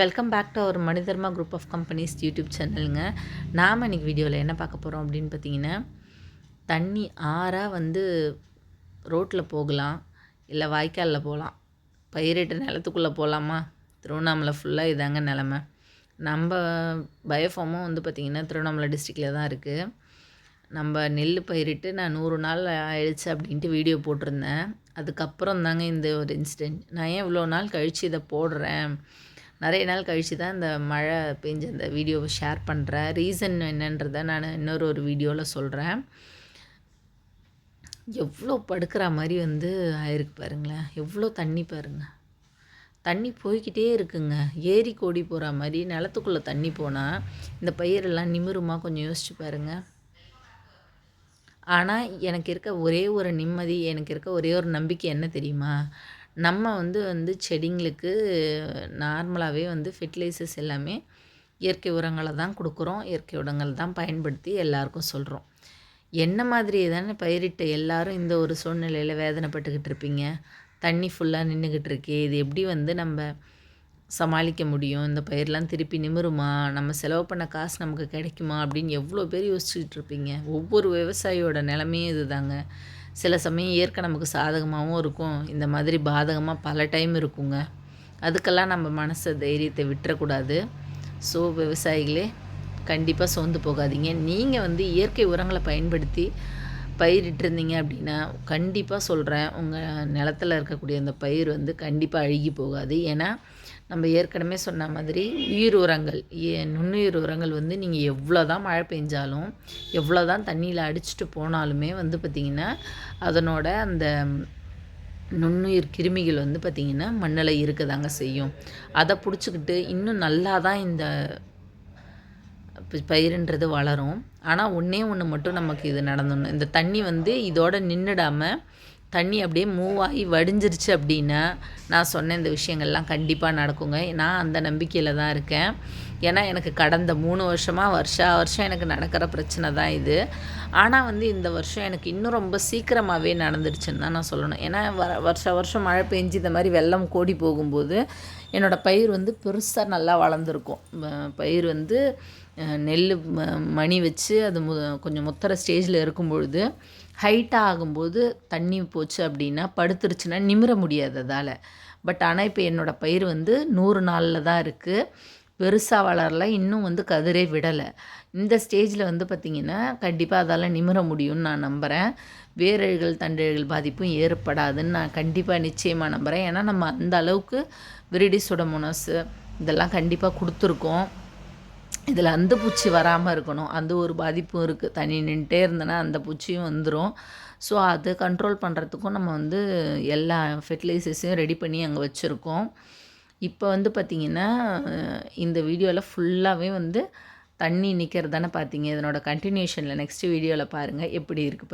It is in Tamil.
Welcome back to our Manitharma group of companies YouTube சேனலுங்க நாம் இன்றைக்கி வீடியோவில் என்ன பார்க்க போகிறோம் அப்படின்னு பார்த்தீங்கன்னா தண்ணி ஆறாக வந்து ரோட்டில் போகலாம் இல்லை வாய்க்காலில் போகலாம் பயிரிட்ட நிலத்துக்குள்ளே போகலாமா திருவண்ணாமலை ஃபுல்லாக இதாங்க நிலமை. நம்ம பயோஃபார்மும் வந்து பார்த்திங்கன்னா திருவண்ணாமலை டிஸ்ட்ரிக்டில் தான் இருக்குது நம்ம நெல் பயிரிட்டு நான் நூறு நாள் ஆயிடுச்சு அப்படின்ட்டு வீடியோ போட்டிருந்தேன். அதுக்கப்புறம் தாங்க இந்த ஒரு இன்சிடெண்ட் நான் ஏன் இவ்வளோ நாள் கழித்து இதை போடுறேன்? நிறைய நாள் கழித்து தான் இந்த மழை பெஞ்ச அந்த வீடியோவை ஷேர் பண்ணுறேன் ரீசன் என்னன்றதை நான் இன்னொரு ஒரு வீடியோவில் சொல்கிறேன் எவ்வளோ படுக்கிற மாதிரி வந்து ஆயிருக்கு பாருங்களேன். எவ்வளோ தண்ணி பாருங்கள் தண்ணி போய்கிட்டே இருக்குங்க. ஏரி கோடி போகிற மாதிரி நிலத்துக்குள்ளே தண்ணி போனால் இந்த பயிரெல்லாம் நிமிருமா கொஞ்சம் யோசிச்சு பாருங்கள் ஆனால் எனக்கு இருக்க ஒரே ஒரு நிம்மதி எனக்கு இருக்க ஒரே ஒரு நம்பிக்கை என்ன தெரியுமா? நம்ம வந்து வந்து செடிங்களுக்கு நார்மலாகவே வந்து ஃபெர்டிலைசர்ஸ் எல்லாமே இயற்கை உரங்களை தான் கொடுக்குறோம். இயற்கை உரங்கள் தான் பயன்படுத்தி எல்லாருக்கும் சொல்கிறோம் என்ன மாதிரியே தானே பயிரிட்ட எல்லாரும் இந்த ஒரு சூழ்நிலையில் வேதனைப்பட்டுக்கிட்டு இருப்பீங்க. தண்ணி ஃபுல்லாக நின்றுக்கிட்டு இருக்கே. இது எப்படி வந்து நம்ம சமாளிக்க முடியும்? இந்த பயிரெலாம் திருப்பி நிமிருமா? நம்ம செலவு பண்ண காசு நமக்கு கிடைக்குமா? அப்படின்னு எவ்வளோ பேர் யோசிச்சுக்கிட்டு இருப்பீங்க. ஒவ்வொரு விவசாயியோட நிலமையும் இது தாங்க சில சமயம் இயற்கை நமக்கு சாதகமாகவும் இருக்கும். இந்த மாதிரி பாதகமாக பல டைம் இருக்குங்க. அதுக்கெல்லாம் நம்ம மனசை தைரியத்தை விட்டுறக்கூடாது. ஸோ விவசாயிகளே கண்டிப்பாக சோர்ந்து போகாதீங்க. நீங்கள் வந்து இயற்கை உரங்களை பயன்படுத்தி பயிரிட்டிருந்தீங்க அப்படின்னா கண்டிப்பாக சொல்கிறேன் உங்கள் நிலத்தில் இருக்கக்கூடிய அந்த பயிர் வந்து கண்டிப்பாக அழுகி போகாது. ஏன்னா நம்ம ஏற்கனவே சொன்ன மாதிரி உயிர் உரங்கள் நுண்ணுயிர் உரங்கள் வந்து நீங்கள் எவ்வளோ தான் மழை பெஞ்சாலும் எவ்வளோ தான் தண்ணியில் அடிச்சுட்டு போனாலுமே வந்து பார்த்திங்கன்னா அதனோட அந்த நுண்ணுயிர் கிருமிகள் வந்து பார்த்திங்கன்னா மண்ணில் இருக்க தாங்க செய்யும். அதை பிடிச்சிக்கிட்டு இன்னும் நல்லா தான் இந்த பயிருன்றது வளரும். ஆனால் ஒன்றே ஒன்று மட்டும் நமக்கு இது நடந்துடணும். இந்த தண்ணி வந்து இதோடு நின்றுடாமல் தண்ணி அப்படியே மூவ் ஆகி வடிஞ்சிருச்சு அப்படின்னா நான் சொன்ன இந்த விஷயங்கள்லாம் கண்டிப்பாக நடக்குங்க. நான் அந்த நம்பிக்கையில் தான் இருக்கேன். ஏன்னா எனக்கு கடந்த மூணு வருஷமாக வருஷா வருஷம் எனக்கு நடக்கிற பிரச்சனை தான் இது. ஆனால் வந்து இந்த வருஷம் எனக்கு இன்னும் ரொம்ப சீக்கிரமாகவே நடந்துருச்சுன்னு தான் நான் சொல்லணும். ஏன்னா வ வருஷ வருஷம் மழை பெஞ்சு இந்த மாதிரி வெள்ளம் கோடி போகும்போது என்னோடய பயிர் வந்து பெருசாக நல்லா வளர்ந்துருக்கும். பயிர் வந்து நெல் மணி வச்சு அது மு கொஞ்சம் முத்துற ஸ்டேஜில் இருக்கும் பொழுது ஹைட்டாக ஆகும்போது தண்ணி போச்சு அப்படின்னா படுத்துருச்சுன்னா நிமிர முடியாது அதால். பட் ஆனால் இப்போ என்னோடய பயிர் வந்து நூறு நாளில் தான் இருக்குது பெருசாக வளரல இன்னும் வந்து கதிரே விடலை. இந்த ஸ்டேஜில் வந்து பார்த்திங்கன்னா கண்டிப்பாக அதால் நிமிர முடியும்னு நான் நம்புகிறேன் வேரழுகள் தண்டழுகள் பாதிப்பும் ஏற்படாதுன்னு நான் கண்டிப்பாக நிச்சயமாக நம்புகிறேன் ஏன்னா நம்ம அந்த அளவுக்கு விரிடி சுடமுனஸு இதெல்லாம் கண்டிப்பாக கொடுத்துருக்கோம். இதில் அந்த பூச்சி வராமல் இருக்கணும். அந்த ஒரு பாதிப்பும் இருக்குது தண்ணி நின்றுட்டே இருந்தேன்னா அந்த பூச்சியும் வந்துடும் ஸோ அதை கண்ட்ரோல் பண்ணுறதுக்கும் நம்ம வந்து எல்லா ஃபெர்டிலைசர்ஸையும் ரெடி பண்ணி அங்கே வச்சுருக்கோம். இப்போ வந்து பார்த்திங்கன்னா இந்த வீடியோவில் ஃபுல்லாகவே வந்து தண்ணி நிற்கிறது தானே பார்த்தீங்க. இதனோட கண்டினியூஷனில் நெக்ஸ்ட் வீடியோவில் பாருங்கள் எப்படி இருக்குது